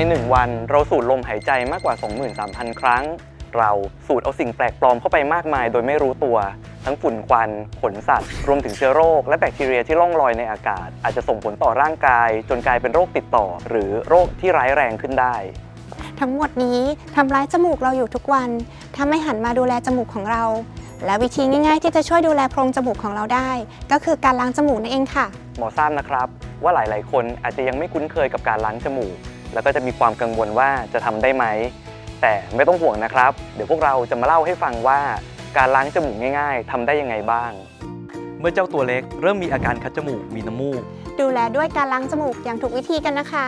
ใน 1 วันเราสูดลมหายใจมากกว่า 23,000 ครั้ง เราสูดเอาสิ่งแปลกปลอมเข้าไปมากมายโดยไม่รู้ตัว ทั้งฝุ่นควัน ขนสัตว์ รวมถึงเชื้อโรคและแบคทีเรียที่ล่องลอยในอากาศ อาจจะส่งผลต่อร่างกาย จนกลายเป็นโรคติดต่อ หรือโรคที่ร้ายแรงขึ้นได้ ทั้งหมดนี้ทำร้ายจมูกเราอยู่ทุกวันถ้าไม่หันมาดูแลจมูกของเรา และวิธีง่าย ๆ ที่จะช่วยดูแลโพรงจมูกของเราได้ ก็คือการล้างจมูกนั่นเองค่ะ หมอทราบนะครับ ว่าหลาย ๆ คนอาจจะยังไม่คุ้นเคยกับการล้างจมูก แล้วก็จะมีความกังวลว่าจะทำได้ไหม แต่ไม่ต้องห่วงนะครับ เดี๋ยวพวกเราจะมาเล่าให้ฟังว่าการล้างจมูกง่าย ๆทำได้ยังไงบ้าง เมื่อเจ้าตัวเล็กเริ่มมีอาการคัดจมูกมีน้ำมูก ดูแลด้วยการล้างจมูกอย่างถูกวิธีกันนะคะ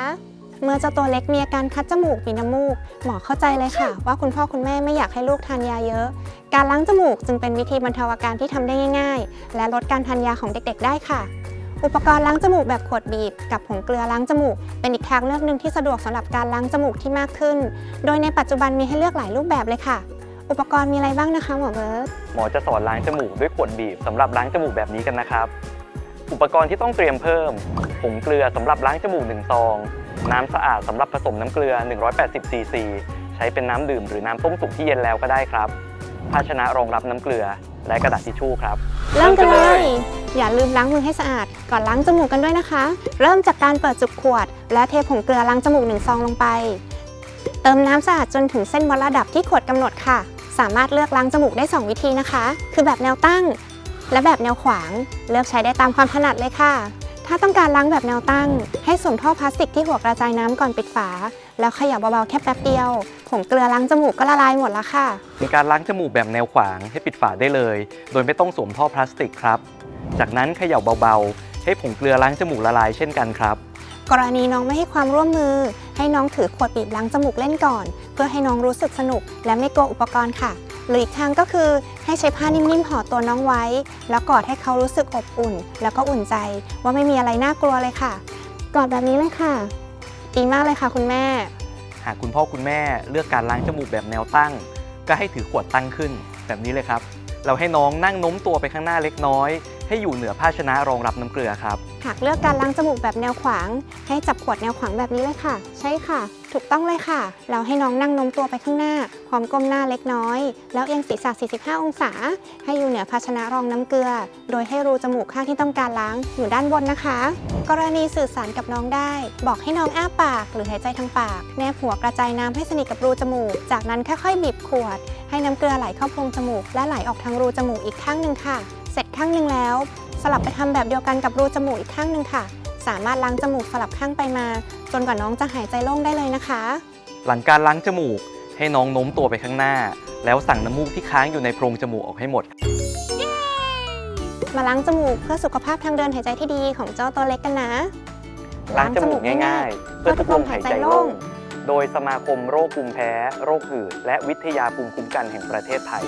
เมื่อเจ้าตัวเล็กมีอาการคัดจมูกมีน้ำมูก หมอเข้าใจเลยค่ะ ว่าคุณพ่อคุณแม่ไม่อยากให้ลูกทานยาเยอะ การล้างจมูกจึงเป็นวิธีบรรเทาอาการที่ทำได้ง่าย ๆ และลดการทานยาของเด็ก ๆ ได้ค่ะ อุปกรณ์ล้างจมูกแบบขวดบีบ กับผงเกลือล้างจมูก เป็นอีกทางเลือกหนึ่งที่สะดวกสำหรับการล้างจมูกที่มากขึ้น โดยในปัจจุบันมีให้เลือกหลายรูปแบบเลยค่ะ อุปกรณ์มีอะไรบ้างนะคะหมอเบิร์ตหมอจะสอนล้างจมูกด้วยขวดบีบสำหรับล้างจมูกแบบนี้กันนะครับ อุปกรณ์ที่ต้องเตรียมเพิ่ม ผงเกลือสำหรับล้างจมูก1ซอง น้ำสะอาดสำหรับผสมน้ำเกลือ 180ซีซี ใช้เป็นน้ำดื่มหรือน้ำต้มสุกที่เย็นแล้วก็ได้ครับ ภาชนะรองรับน้ำเกลือ และกระดาษทิชชู่ครับ เริ่มกันเลย อย่าลืมล้างมือให้สะอาด ก่อนล้างจมูกกันด้วยนะคะ เริ่มจากการเปิดจุกขวด และเทผงเกลือล้างจมูกหนึ่งซองลงไป เติมน้ำสะอาดจนถึงเส้นวัดระดับที่ขวดกำหนดค่ะ สามารถเลือกล้างจมูกได้ 2 วิธีนะคะ คือแบบแนวตั้ง และแบบแนวขวาง เลือกใช้ได้ตามความถนัดเลยค่ะ ถ้าต้องการล้างแบบแนวตั้ง ให้สวมท่อพลาสติกที่หัวกระจายน้ำก่อนปิดฝา แล้วเขยับเบาๆแค่แป๊บเดียว ผงเกลือล้างจมูกก็ละลายหมดแล้วค่ะเป็นการล้างจมูกแบบแนวขวางให้ปิดฝาได้เลย โดยไม่ต้องสวมท่อพลาสติกครับ จากนั้นเขย่าเบาๆ ให้ผงเกลือล้างจมูกละลายเช่นกันครับ กรณีน้องไม่ให้ความร่วมมือ ให้น้องถือขวดบีบล้างจมูกเล่นก่อน เพื่อให้น้องรู้สึกสนุก และไม่กลัวอุปกรณ์ค่ะ หรืออีกทางก็คือให้ใช้ผ้านิ่มๆห่อตัวน้องไว้ แล้วกอดให้เขารู้สึกอบอุ่น แล้วก็อุ่นใจว่าไม่มีอะไรน่ากลัวเลยค่ะ กอดแบบนี้เลยค่ะ ดีมากเลยค่ะคุณแม่ หากคุณพ่อคุณแม่เลือกการล้างจมูกแบบแนวตั้ง ก็ให้ถือขวดตั้งขึ้น แบบนี้เลยครับ เราให้น้องนั่งโน้มตัวไปข้างหน้าเล็กน้อย ให้อยู่เหนือภาชนะรองรับน้ำเกลือครับ หากเลือกการล้างจมูกแบบแนวขวาง ให้จับขวดแนวขวางแบบนี้เลยค่ะ ใช่ค่ะ ถูกต้องเลยค่ะ เราให้น้องนั่งโน้มตัวไปข้างหน้า พร้อมก้มหน้าเล็กน้อย แล้วเอียงศีรษะ 45 องศา ให้อยู่เหนือภาชนะรองน้ำเกลือ โดยให้รูจมูกข้างที่ต้องการล้างอยู่ด้านบนนะคะ กรณีสื่อสารกับน้องได้ บอกให้น้องอ้าปาก หรือหายใจทางปาก แนบหัวกระจายน้ำให้สนิทกับรูจมูก จากนั้นค่อยๆบีบขวด ให้น้ำเกลือไหลเข้าโพรงจมูก และไหลออกทางรูจมูกอีกข้างหนึ่งค่ะ เสร็จข้างหนึ่งแล้ว สลับไปทำแบบเดียวกันกับรูจมูกอีกข้างหนึ่งค่ะ สามารถล้างจมูกสลับข้างไปมา จนกว่าน้องจะหายใจโล่งได้เลยนะคะ หลังการล้างจมูกให้น้องโน้มตัวไปข้างหน้า แล้วสั่งน้ำมูกที่ค้างอยู่ในโพรงจมูกออกให้หมด มาล้างจมูกเพื่อสุขภาพทางเดินหายใจที่ดีของเจ้าตัวเล็กกันนะ ล้างจมูกง่ายๆ เพื่อทุกลมหายใจโล่ง โดยสมาคมโรคภูมิแพ้ โรคหืด และวิทยาภูมิคุ้มกันแห่งประเทศไทย